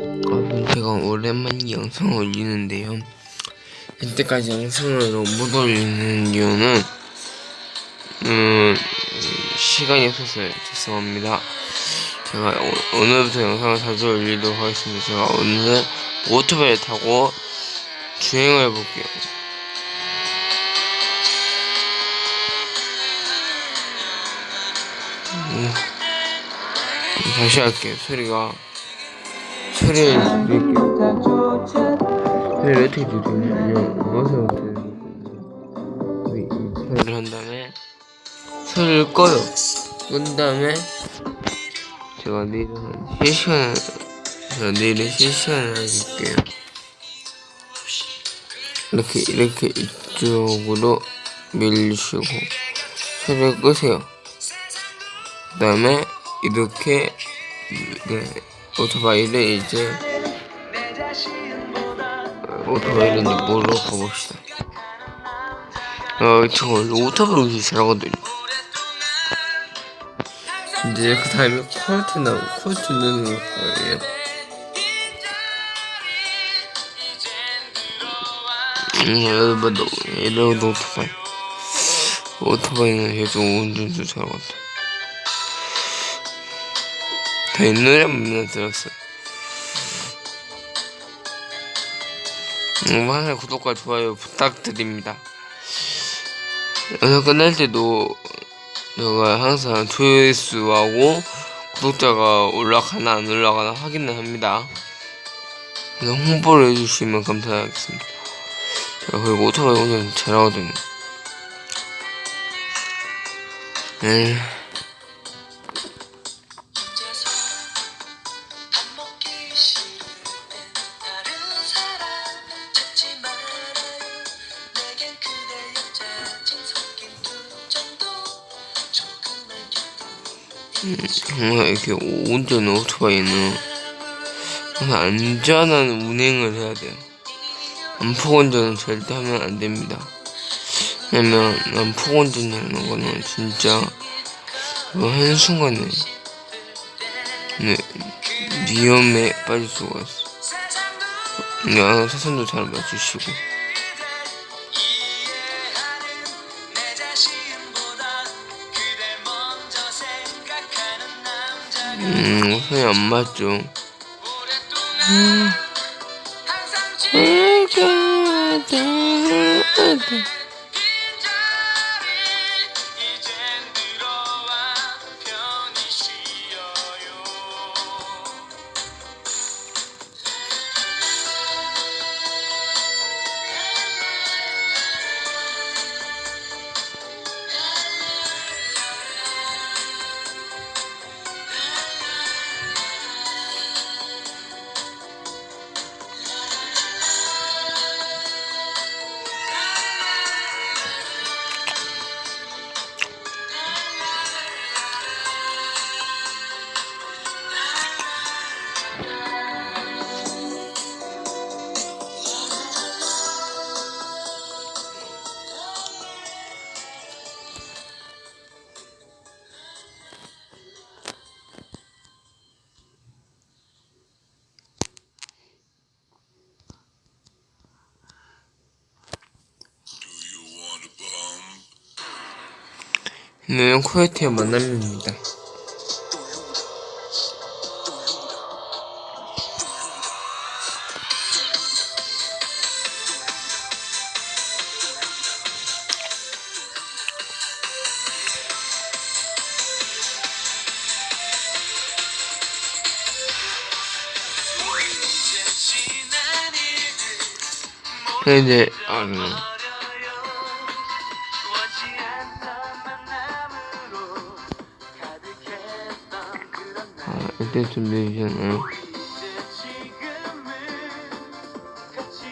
여러분 제가 오랜만에 영상을 올리는데요. 이때까지 영상을 못 올리는 이유는 음 시간이 없어서 죄송합니다. 제가 오, 오늘부터 영상을 자주 올리도록 하겠습니다. 제가 오늘 오토바이를 타고 주행을 해볼게요. 음, 다시 할게요. 소리가 소리를 줄일게요. 소리를 어떻게 줄이냐면 어디서 들리거든요 이 소리를 한 다음에 소리를 꺼요. 끈 다음에 제가 내일은 한 3시간 제가 내일은 3시간을 해줄게요. 이렇게 이렇게 이쪽으로 밀리시고 소리를 끄세요. 그 다음에 이렇게 네, 오토바이를 이제 어, 오토바이를 이제 보러 가봅시다. 어, 저 원래 오토바이 운전 잘하거든요. 이제 그 다음에 콜트 나오고 콜트 넣는 거예요. 음, 이런 오토바이. 오토바이는 요즘 운전도 잘하거든 저 노래만 들었어요. 음, 항상 구독과 좋아요 부탁드립니다. 영상 끝날 때도 제가 항상 조회수하고 구독자가 올라가나 안 올라가나 확인을 합니다. 그래서 홍보를 해주시면 감사하겠습니다. 제가 그리고 오토바이 운전 잘하거든요. 음. 정말 이렇게 운전 오토바이는 항상 안전한 운행을 해야 돼요. 안폭 운전은 절대 하면 안 됩니다. 왜냐면 안폭 운전이라는 거는 진짜 뭐 한순간에 네, 위험에 빠질 수가 있어. 그냥 사선도 잘 맞추시고. 음, 손이 안 맞죠. 음. 네, 코요태의 만남입니다. 이제 아, 네. 아, 이때 준비되잖아요.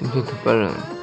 이제 더 빨라.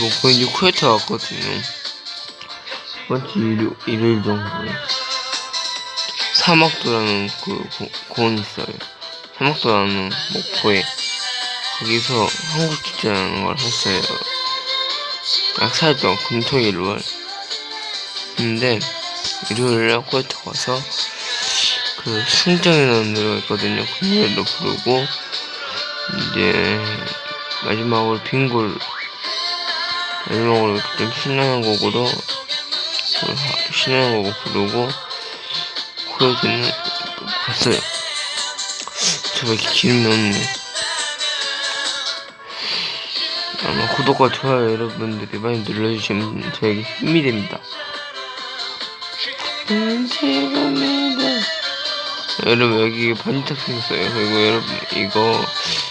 뭐 거의 이제 쿠웨트 왔거든요. 마치 일요, 일요일 정도에. 사막도라는 그 고, 공원이 있어요. 사막도라는 목포에. 거기서 한국 축제라는 걸 했어요. 약 4일 동안 금토일 월. 근데 일요일에 코에트 가서 그 승정이라는 노래가 있거든요. 그 노래를 부르고 이제 마지막으로 빙골 마지막으로 이렇게 좀 신나는 곡으로 신나는 곡을 부르고 갔어요. 저왜 이렇게 기름이 없네. 아마 구독과 좋아요 여러분들이 많이 눌러주시면 저에게 힘이 됩니다. 여러분 여기 반짝 생겼어요. 그리고 여러분 이거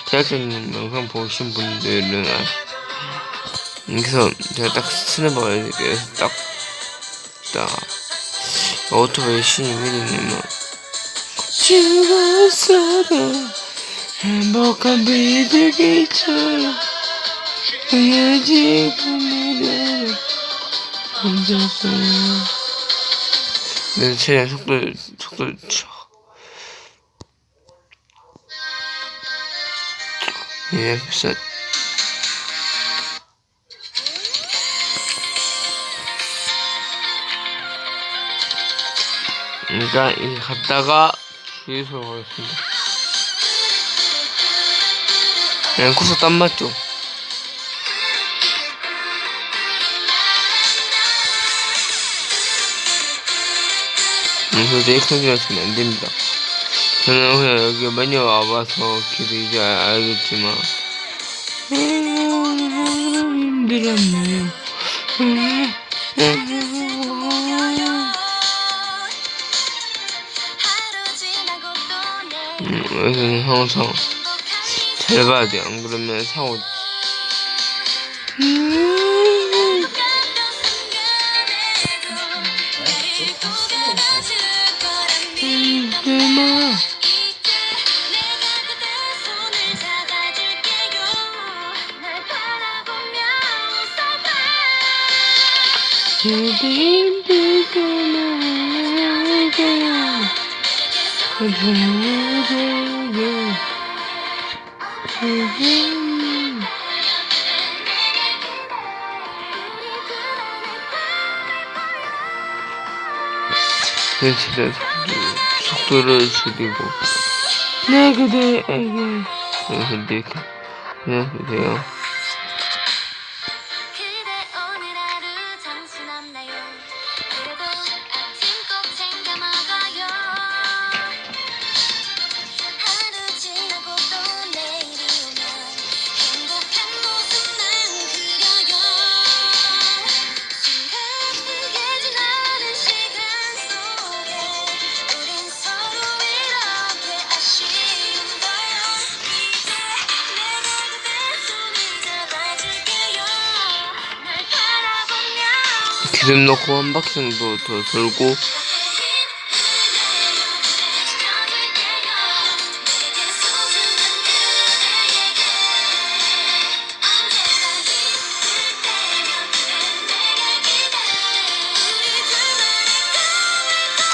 대학생 영상 보신 분들은 아, 여기서 제가 딱 스냅을 알려드릴게요. 딱, 딱 오토바이 신이 미리님은 죽었어도 행복한 비둘기처럼 지금 이대로 혼자서요 네, 최대한 속도, 속도, 쳐. 예, 비싸. 그러니까, 이 갔다가 주유소로 가겠습니다. 그냥 코스 땀 맞죠? 음, 액션이라 치면 안 됩니다. 저는 그냥 여기 많이 와봐서 길을 이제 알- 알겠지만, 그래서 항상 잘 봐야 돼. 안 그러면 사고. 대 속도, 속도를 줄이고. 내 그대에게. 그래서 이렇게 안녕하세요 기름 넣고 정도 더 돌고.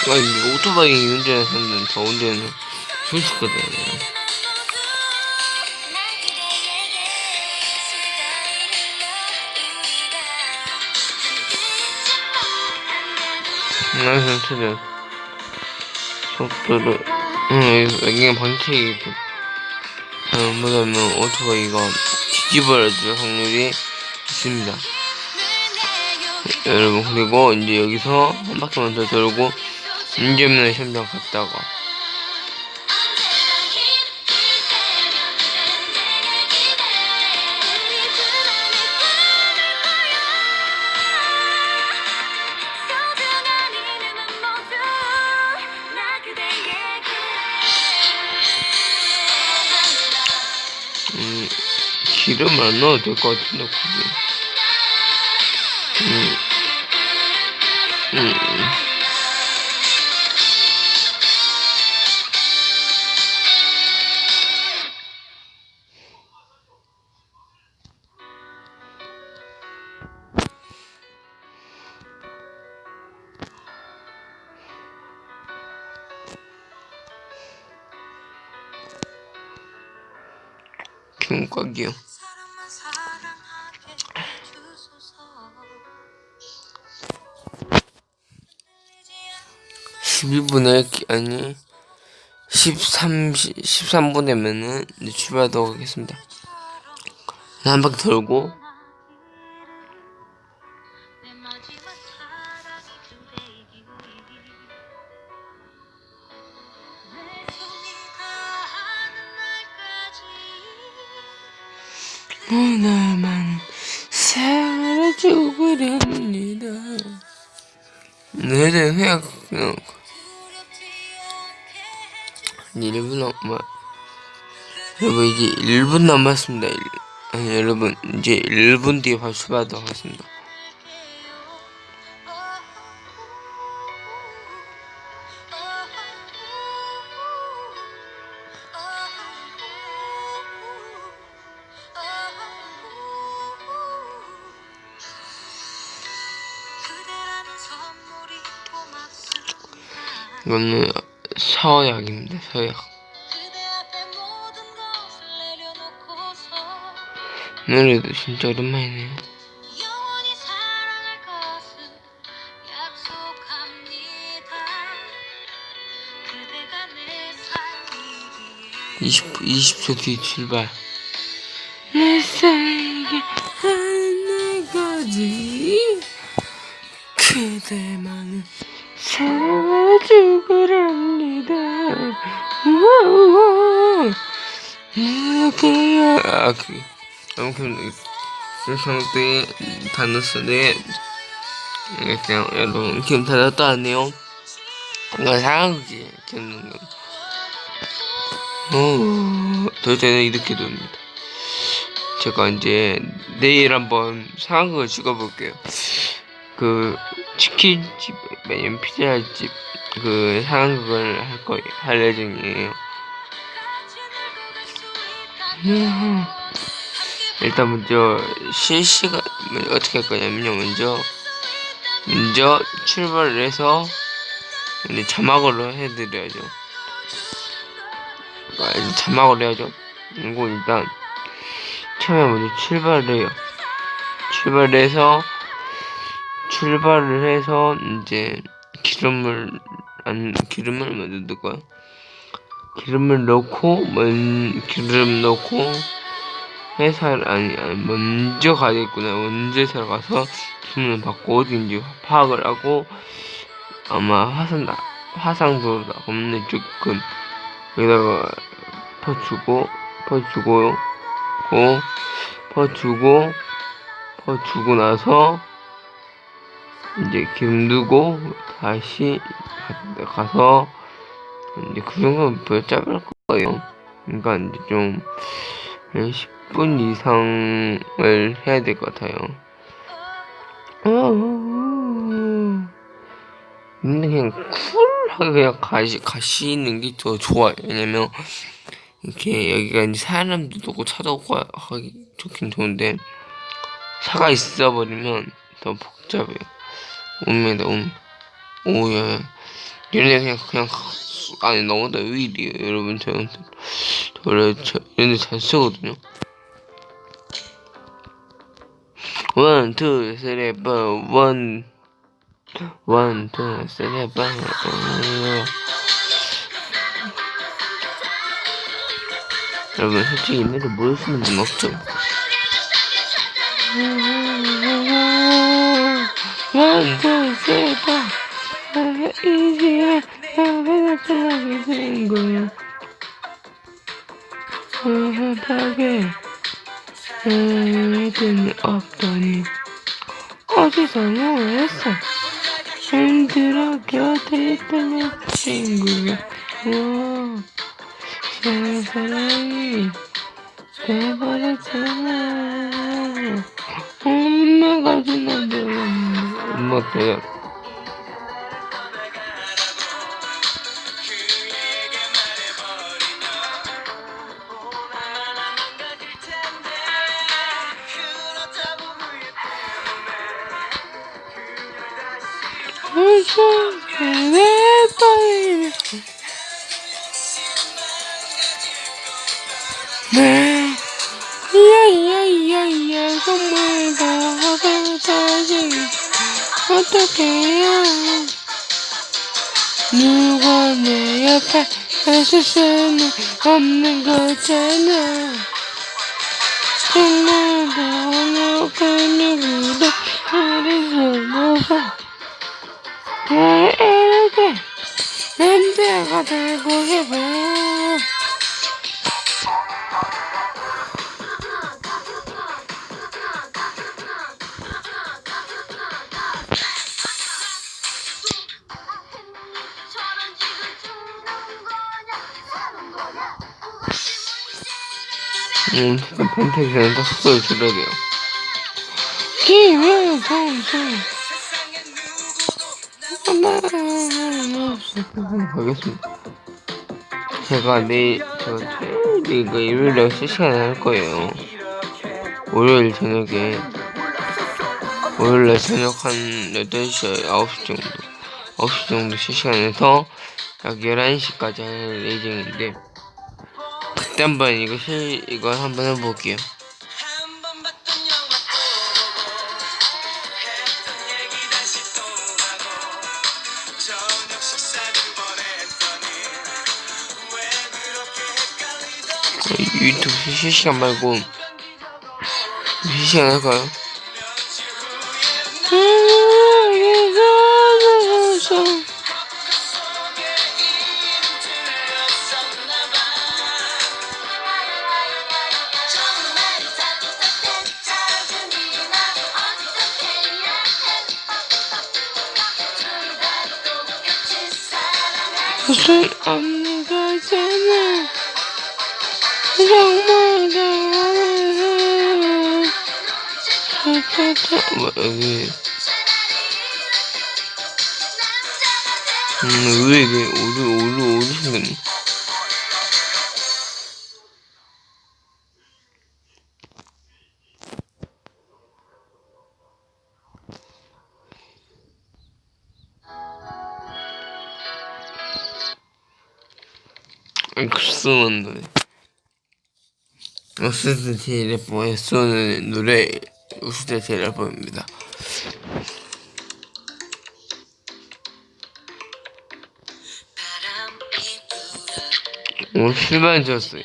아니 오토바이 운전하는 저 운전은 손쉽거든요 그래서 최대한 속도를 응 여기가 방책이 잘못하면 오토바이가 뒤집어질 확률이. 있습니다. 여러분 그리고 이제 여기서 한 바퀴만 더 돌고 운전면허 시험장 갔다가 기름 안 넣어도 될것 12분에 아니 13 13분 되면은 이제 출발하도록 하겠습니다. 한 바퀴 돌고 여러분 이제 1분 남았습니다. 일- 아니 여러분 이제 1분 뒤에 출발하도록 하겠습니다. 이거는 서약입니다. 서약. 노래도 진짜 오랜만이네요. 영원히 사랑할 것을 약속합니다. 그대가 내 삶이기에 20 20초 뒤 출발. 내 삶에게 하나까지 그대만을 사랑해주구랍니다. 우와 우와. 이렇게 아 그. 아무튼 상대 단어스네 그냥 여러분 기분 닫았다 하네요. 뭔가 듣는 건. 어, 도대체 이렇게 됩니다. 제가 이제 내일 한번 상황극을 찍어볼게요. 그 치킨집, 아니면 피자집 그 상황극을 할 거예요. 할 예정이에요. 음. 일단 먼저 실시간 어떻게 할 거냐면요. 먼저 먼저 출발을 해서 이제 자막으로 해드려야죠. 아, 이제 자막으로 해야죠. 이거 일단 처음에 먼저 출발을 해요. 출발해서 출발을 해서 이제 기름을 안 기름을 먼저 넣고요. 기름을 넣고 먼 기름 넣고 회사를 아니, 아니 먼저 가야겠구나. 먼저 회사를 가서 주문을 받고 어딘지 파악을 하고 아마 화산 화상도로다. 없네 조금 여기다가 퍼주고 퍼주고 고 퍼주고 퍼주고 나서 이제 기름 두고 다시 가- 가서 이제 그 정도면 별 짧을 거예요. 그러니까 이제 좀 10분 이상을 해야 될 것 같아요. 근데 그냥 쿨하게 그냥 가시, 가시는 게 더 좋아요. 왜냐면, 이렇게 여기가 이제 사람들도 오고 차도 오고 하기 좋긴 좋은데, 차가 있어버리면 더 복잡해요. 옵니다, 옴. 오야. 얘네 그냥, 그냥, 아니, 너무 다 의리에요, 여러분. 저는, 원래, 저, 얘네 잘 쓰거든요. 원, 투, 쓰리, 포, 원, 원, 투, 쓰리, 포, 원. 여러분, 솔직히 이 노래 모르시는 분 없죠? 원, 투, 쓰리, 포. 이제, 나를 떠나게 된 거야. 소소하게, 애들은 없더니, 어디서 뭐했어? 힘들어 곁에 있던 내 친구야. 우와, 제 사랑이 돼버렸잖아. 엄마가 지나도 엄마 그래. 내 옆에 있을 수는 없는 거잖아 음, 딱 속도를 줄여야 돼요. 김효성성 가겠습니다. 제가 내일, 제가 토요일, 그 일요일에 실시간에 할 거예요. 월요일 저녁에, 월요일에 저녁 한 8시, 9시 정도, 9시 정도 실시간에서 약 11시까지 할 예정인데, 그때 한번 이거 실, 이거 한번 해볼게요. 유튜브 실시간 말고 실시간 할까요? 사랑할 무슨 없는 거잖 엑스는 노래 제일 예뻐 엑스는 노래 바람이 불어 오 출발 맘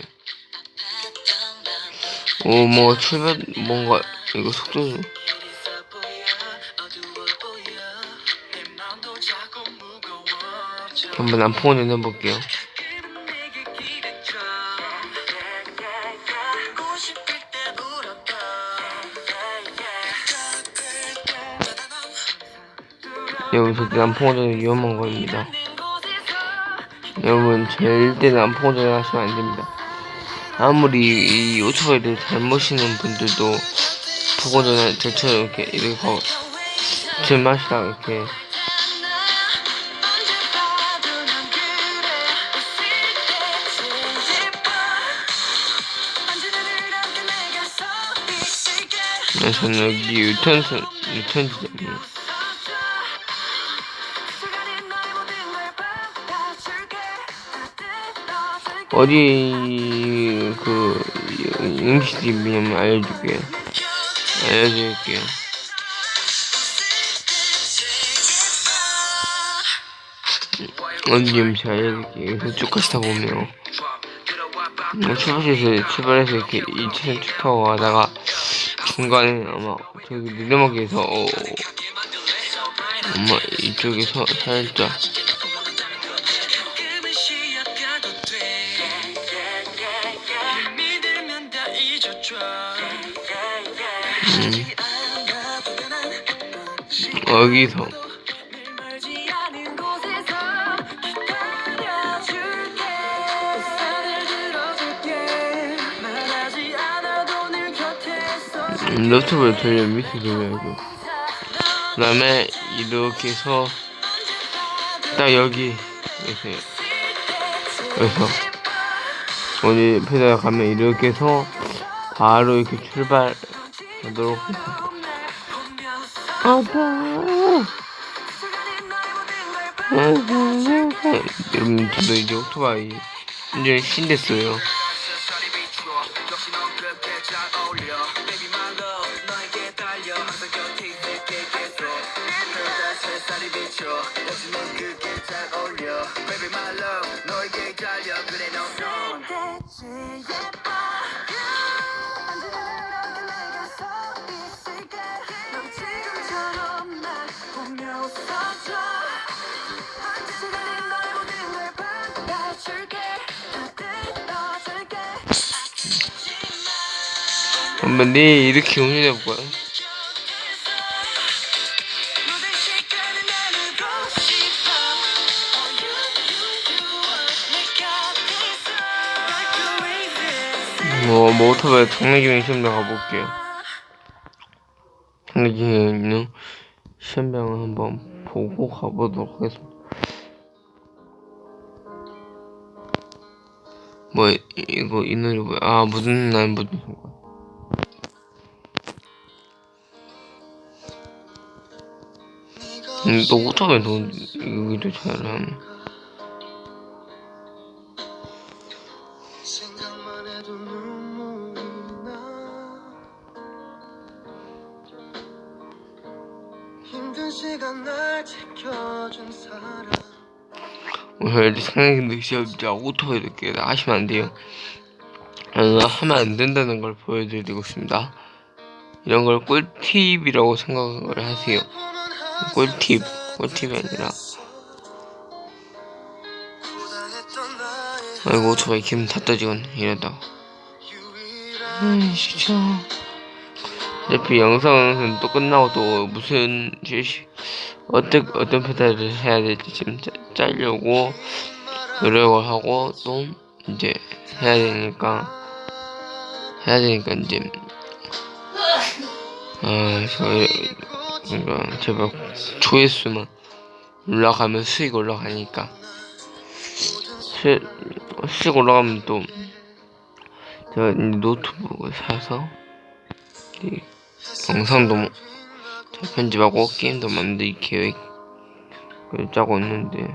오뭐 출발 뭔가 이거 속도 좀 한번 남포원 해볼게요 절대 남포원은 위험한 곳에서 여러분 절대 남포원을 하시면 안 됩니다. 아무리 이 오토바이를 잘 모시는 분들도 보고전에 저처럼 이렇게 이렇게 마시다가 이렇게 네, 저는 여기 유턴선 유턴 지점이에요 어디 그 음식집이냐면 알려줄게요. 알려드릴게요. 어디 음식 알려드릴게요. 그래서 쭉 가시다 보면 뭐 출발해서 출발해서 이렇게 2차선 쭉 타고 가다가 중간에 아마 저기 내리막에서 어, 아마 이쪽에서 살짝 음, 노트북을 돌려 밑에 돌려야죠 그 다음에 이렇게 해서 딱 여기 이렇게 여기서 어디 페달 가면 이렇게 해서 바로 이렇게 출발 하도록 하겠습니다 아빠. 여러분 저도 이제 오토바이 운전 신됐어요 you 내 있어 Like a wave 뭐 모터벨 장례기능 시험장 가볼게요. 장례기능 시험장을 한번 보고 가보도록 하겠습니다. 뭐 이- 이거 이 노래 뭐야? 아 무슨 날 무슨 순 간. 음, 또 모터벨 도 여기도 사람 오늘 장례기능 시험장 오토바이 이렇게 하시면 안 돼요. 어, 하면 안 된다는 걸 보여드리고 있습니다. 이런 걸 꿀팁이라고 생각을 하세요. 꿀팁, 꿀팁이 아니라. 아이고, 오토바이 기분 다 떠지건. 유일한 아이, 진짜. 어차피 영상은 또 끝나고 또 무슨 실시, 어떤, 어떤 페달을 해야 될지 지금 짜, 짜려고 노력을 하고 또 이제 해야 되니까, 해야 되니까 이제, 아, 저, 그러니까 제발 조회수만 올라가면 수익 올라가니까 수, 수익 올라가면 또 제가 이 노트북을 사서 이 영상도 뭐- 잘 편집하고 게임도 만들 계획을 짜고 있는데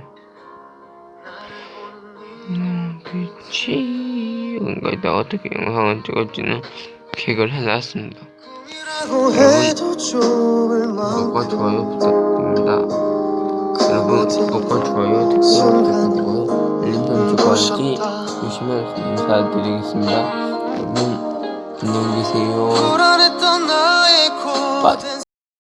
음 그치? 그러니까 일단 어떻게 영상을 찍을지는 계획을 해놨습니다 구독과 좋아요 부탁드립니다. 여러분 구독과 좋아요 댓글 부탁드리고요. 알림 설정까지 주시면 인사드리겠습니다. 여러분 안녕히 계세요.